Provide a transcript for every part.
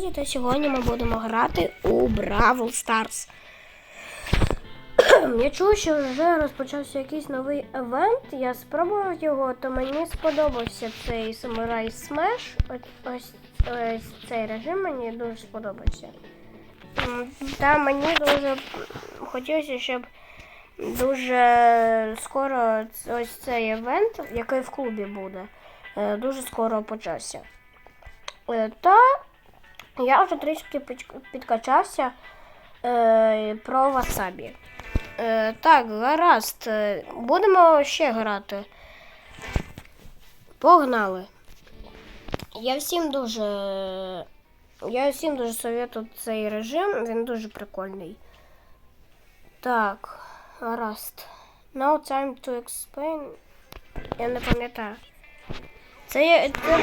друзі, та сьогодні ми будемо грати у Бравл Stars. Я чув, що вже розпочався якийсь новий евент. Я спробував його, то мені сподобався цей Samurai Smash. Ось, ось, ось цей режим мені дуже сподобався. Та мені дуже хотілося, щоб дуже скоро ось цей евент, який в клубі буде, е, дуже скоро почався. Е, Та я вже трішки підкачався е, про васабі. Е, так, гаразд. Е, Будемо ще грати. Погнали. Я всім дуже. Я всім дуже советую цей режим, він дуже прикольний. Так, гаразд. Now time to explain. Я не пам'ятаю. Це, є- це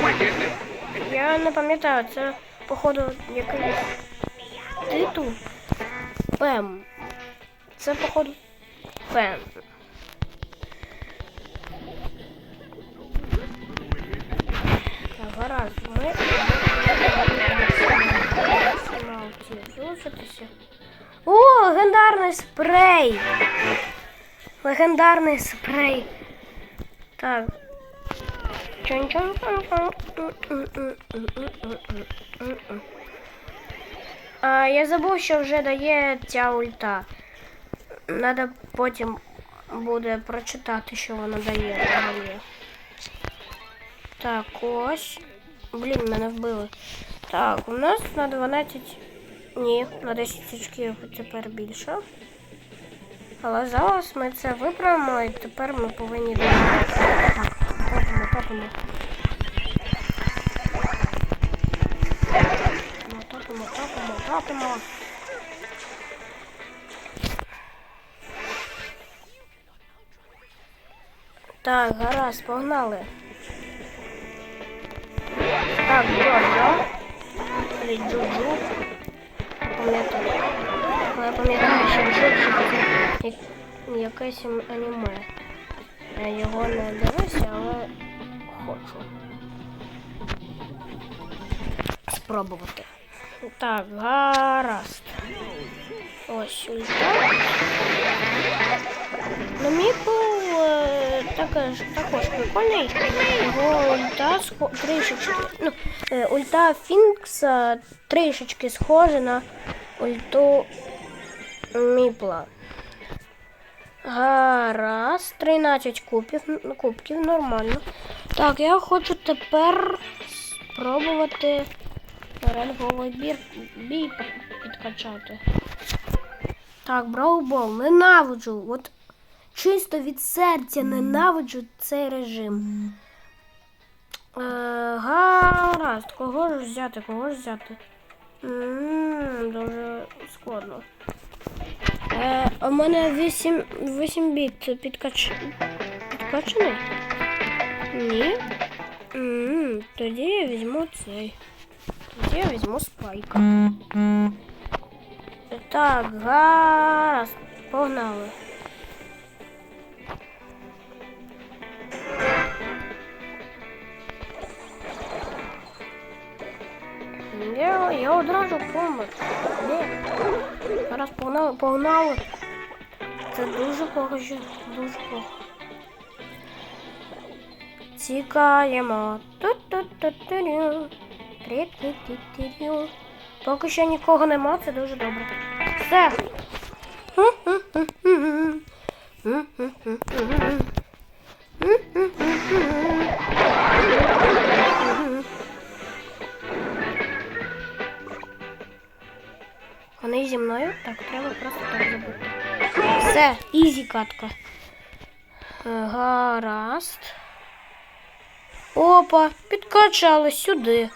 я не пам'ятаю, це походу якийсь титул. Пем. Це походу Пем. Гаразд, ми залишитися. О, легендарний спрей! Легендарний спрей. Так. А, я забув, що вже дає ця ульта. Надо потім буде прочитати, що вона дає. Так, ось. Блін, мене вбили. Так, у нас на 12. Ні, на 10 очків тепер більше. Але зараз ми це виправимо і тепер ми повинні добити. Так, топимо, топимо. Топимо, топимо. Так, гаразд, погнали. Так, Джоджо. Или Джуджу. Пам'ятаю. Але пам'ятаю, що Джоджо це як- якесь аніме. Я його не дивився, хочу. Спробувати. Так, гаразд. Ось ульта. Ну, Міпл е, також, також прикольний. Його ульта схо- трішечки. Ну, е, ульта Фінкса трішечки схожа на ульту Міпла. Гаразд, 13 кубів, кубків, нормально. Так, я хочу тепер спробувати ренговий бір, бій підкачати. Так, Броубол, ненавиджу. От чисто від серця ненавиджу цей режим. Е, гаразд, кого ж взяти, кого ж взяти? М, дуже складно. Е, у мене 8, 8 біт підкач... підкачаний? Ні. М, тоді я візьму цей. Тоді я візьму спайка. Так, гаразд. Погнали. Я, я одразу помер. Ні. Зараз погнали, погнали. Це дуже похоже, дуже плохо. Тікаємо. Поки що нікого нема, це дуже добре. Все. Вони зі мною? Так, треба просто так забути. Все, ізі катка. Е, Гаразд. Опа, підкачали сюди.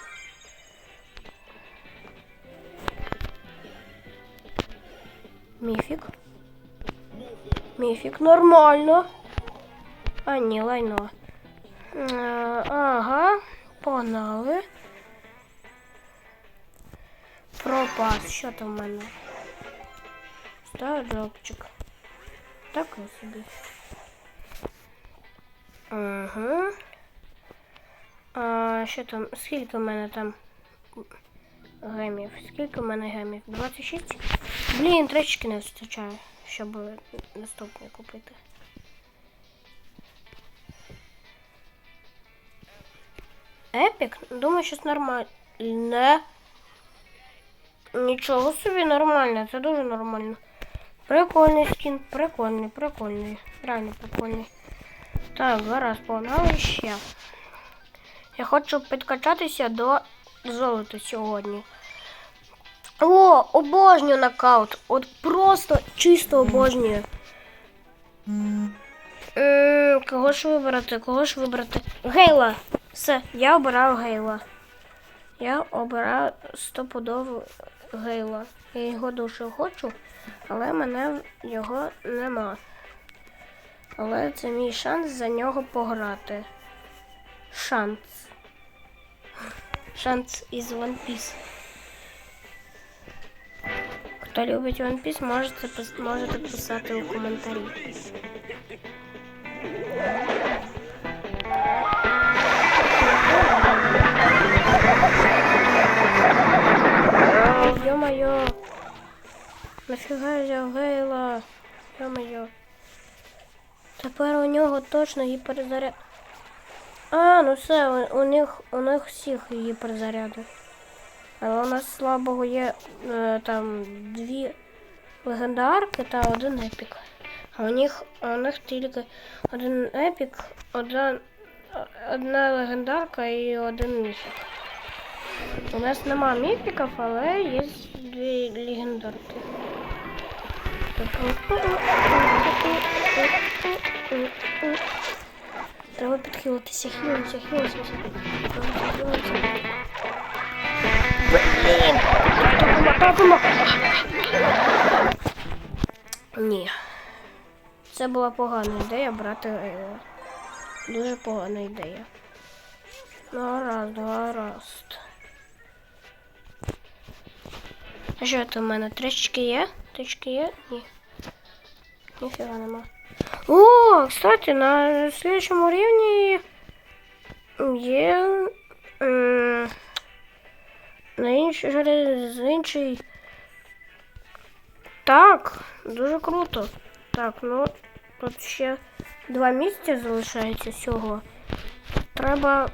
Міфік. Міфік, нормально. А, ні, лайно. Е, Ага, погнали. Пропас, що там в мене? Ставлю дропчик. Так собі. Ага. А що там? Скільки в мене там? гемів. Скільки в мене гемів? 26? Блін, тречки не вистачає, щоб наступний купити. Епік? Думаю, щось нормальне. Нічого собі нормально, це дуже нормально. Прикольний скін, прикольний, прикольний. Реально прикольний. Так, зараз погнали ще. Я хочу підкачатися до золота сьогодні. О, обожнюю нокаут. От просто чисто обожнюю. М, Кого ж вибрати? Кого ж вибрати? Гейла. Все, я обираю Гейла. Я обираю стопудово Гейла. Я його дуже хочу, але мене його нема. Але це мій шанс за нього пограти. Шанс Шанс із One Piece. Хто любить One Piece, можете, пис- можете писати у коментарі. Ой, Ё-моё! Нафіга я взяв Гейла? Ё-моё. Тепер у нього точно гіперзаряд. А, ну все, у, них у них всіх гіперзаряди. Але у нас слабого є е, там дві легендарки та один епік. А у них, у них тільки один епік, одна, одна легендарка і один міфік. У нас нема міфіків, але є дві легендарки. Треба підхилитися, хилимося, хилимося. Блін! Топимо, топимо! Ні. Це була погана ідея брати Дуже погана ідея. Ну, Гаразд, гаразд. А що це в мене? Трішки є? Трішки є? Ні. Ніфіга нема. О, кстати, на следующему рівні є на інший, через інший. Так, дуже круто. Так, ну тут ще два місця залишається всього. Треба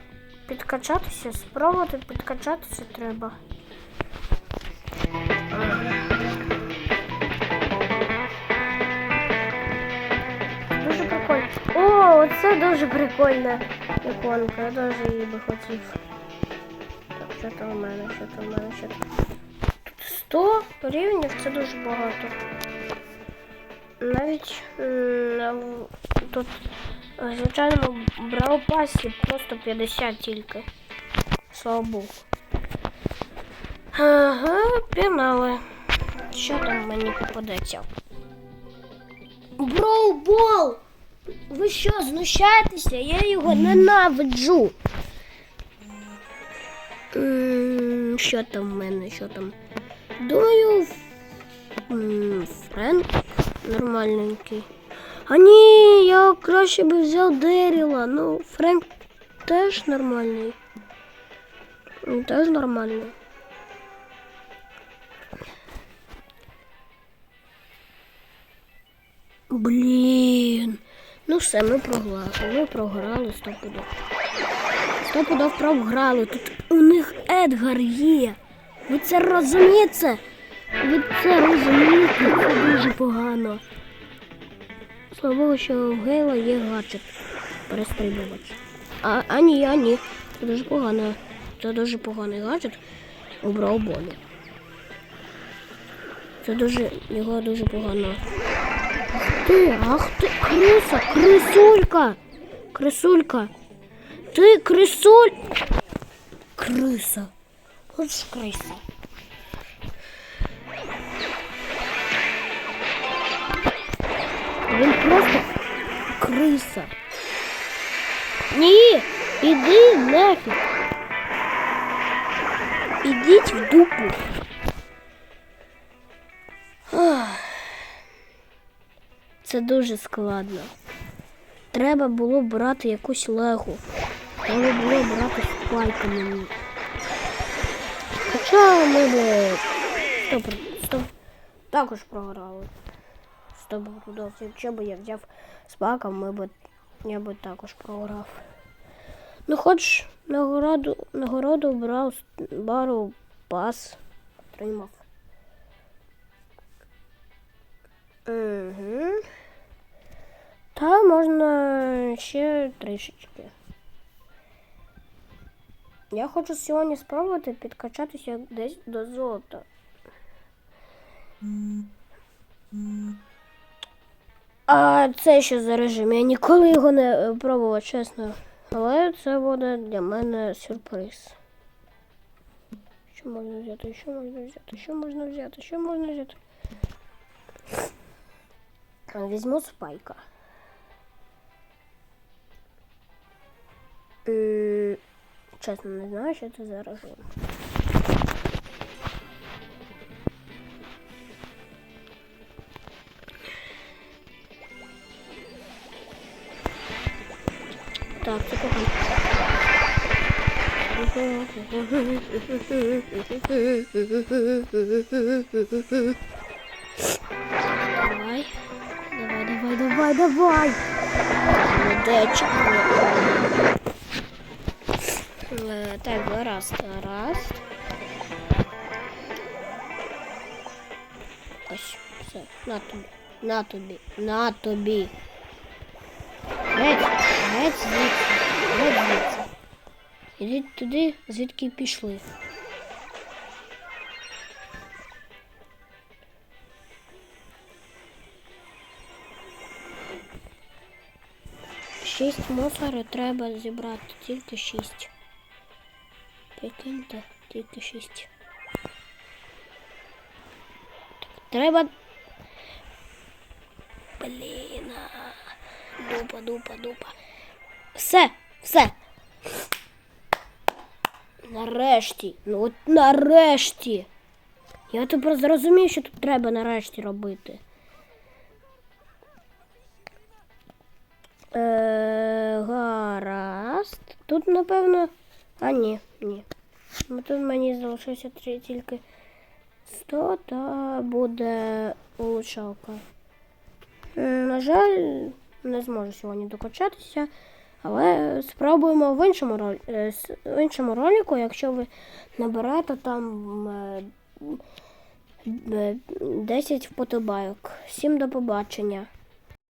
підкачатися, спробувати підкачатися треба. О, оце дуже прикольна іконка. Я дуже її би хотів. Так, що там у мене, що там у мене, що там. Тут 100 рівнів це дуже багато. Навіть тут в звичайному браупасі просто 50 тільки. Слава Богу. Ага, пігнали. Що там мені попадеться? Броубол! Ви що, знущаєтеся? Я його ненавиджу. М, Що там в мене? Що там? Думаю, м, Френк нормальненький. А ні, я краще би взяв Деріла. Ну, Френк теж нормальний. Теж нормальний. Блін. Ну все, ми програли. Ми програли стопудов. Стопудов програли. Тут у них Едгар є. Ви це розумієте? Ви це розумієте? Це дуже погано. Слава Богу, що у Гейла є гаджет. Перестрибувач. А, а ні, а ні. Це дуже погано. Це дуже поганий гаджет у Брауболі. Це дуже його дуже погано. Ти, ах ти, криса, крисулька, крисулька. Ти крисуль. Криса. От ж криса. Він просто криса. Ні, іди нафіг. Ідіть в дупу. Ах. Це дуже складно. Треба було брати якусь легу. Треба було брати спайка мені. Хоча ми би стоп, стоп, також програли. Стоп, Рудolf, якщо б я взяв паком, ми б, я би також програв. Ну, хоч нагороду, нагороду брав бару пас. Отримав. Угу. Та можна ще трішечки. Я хочу сьогодні спробувати підкачатися десь до золота. А це що за режим? Я ніколи його не е, пробував, чесно. Але це буде для мене сюрприз. Що можна взяти? Що можна взяти? Що можна взяти? Що можна взяти? А, Візьму спайка. М, Чесно, не знаю, що це за режим. Так, це кого? Давай. Давай, давай, давай. Е, Так, гаразд, гаразд. Ось, все, на тобі, на тобі, на тобі. Геть, геть звідси, геть звідси. Ідіть туди, звідки пішли. Шість мусору треба зібрати, тільки шість. Прикиньте, тільки шість. Треба. Блін. Дупа, дупа, дупа. Все, все. Нарешті. Ну от нарешті. Я тепер зрозумів, що тут треба нарешті робити. Е, гаразд. Тут, напевно. А, ні, ні. Тут мені залишилося три- тільки 100 та буде улучшалка. На жаль, не зможу сьогодні докачатися, але спробуємо в іншому, ролі, е, в іншому ролику, якщо ви наберете там е, е, 10 вподобайок. Всім до побачення.